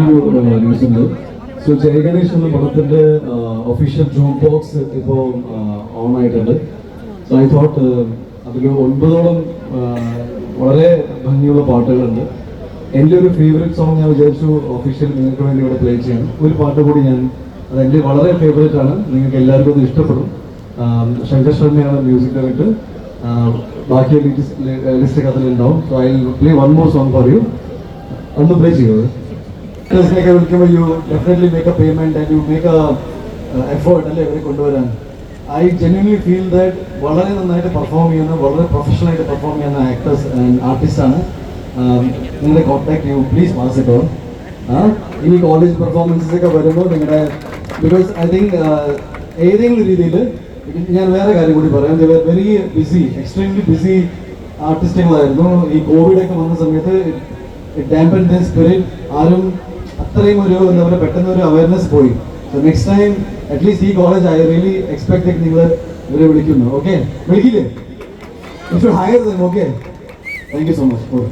വേറൊരു സോ ജയഗണേഷ് എന്ന പടത്തിന്റെ ഒഫീഷ്യൽ ജൂം ബോക്സ് ഇപ്പോൾ ഓൺ ആയിട്ടുണ്ട്. സോ ഐ തോട്ട് അതിൽ ഒൻപതോളം വളരെ ഭംഗിയുള്ള പാട്ടുകളുണ്ട്. എന്റെ ഒരു ഫേവറേറ്റ് സോങ് ഞാൻ വിചാരിച്ചു ഒഫീഷ്യൽ നിങ്ങൾക്ക് വേണ്ടി ഇവിടെ പ്ലേ ചെയ്യണം ഒരു പാട്ട് കൂടി ഞാൻ അത് എന്റെ വളരെ ഫേവറേറ്റ് ആണ്. നിങ്ങൾക്ക് എല്ലാവർക്കും അത് ഇഷ്ടപ്പെടും. ശങ്കർ ശർമ്മയാണ് മ്യൂസിക് ഡയറക്ടർ ബാക്കി list അതിലുണ്ടാവും. So I play one more song പറയൂ ഒന്ന് പ്ലേ ചെയ്യുമോ like വിളിക്കുമ്പോൾ you definitely you a and you make a uh, effort അല്ലേ ഇവരെ കൊണ്ടുവരാൻ? ഐ ജെന്യൂൻലി ഫീൽ ദാറ്റ് വളരെ നന്നായിട്ട് പെർഫോം ചെയ്യുന്ന വളരെ പ്രൊഫഷണൽ ആയിട്ട് പെർഫോം ചെയ്യുന്ന ആക്ടേഴ്സ് ആൻഡ് ആർട്ടിസ്റ്റ് ആണ്. Um, നിങ്ങളുടെ കോൺടാക്ട് യു പ്ലീസ് പാസ് ഇനി കോളേജ് പെർഫോമൻസസ് ഒക്കെ വരുമ്പോൾ നിങ്ങളുടെ ബിക്കോസ് ഐ തിങ്ക് ഏതെങ്കിലും രീതിയിൽ ഞാൻ വേറെ കാര്യം കൂടി പറയാം. വെരി ബിസി എക്സ്ട്രീംലി ബിസി ആർട്ടിസ്റ്റുകളായിരുന്നു ഈ കോവിഡ് ഒക്കെ വന്ന സമയത്ത് ഡാമ്പൻ ദ സ്പിരിറ്റ് ആരും അത്രയും ഒരു എന്താ പറയുക പെട്ടെന്ന് ഒരു അവയർനെസ് പോയി. So next time at least ഈ കോളേജ് ഐ റിയലി എക്സ്പെക്ട് നിങ്ങൾ ഇവരെ വിളിക്കുന്നു. Okay വിളിക്കില്ലേ? Hire okay thank you so much oh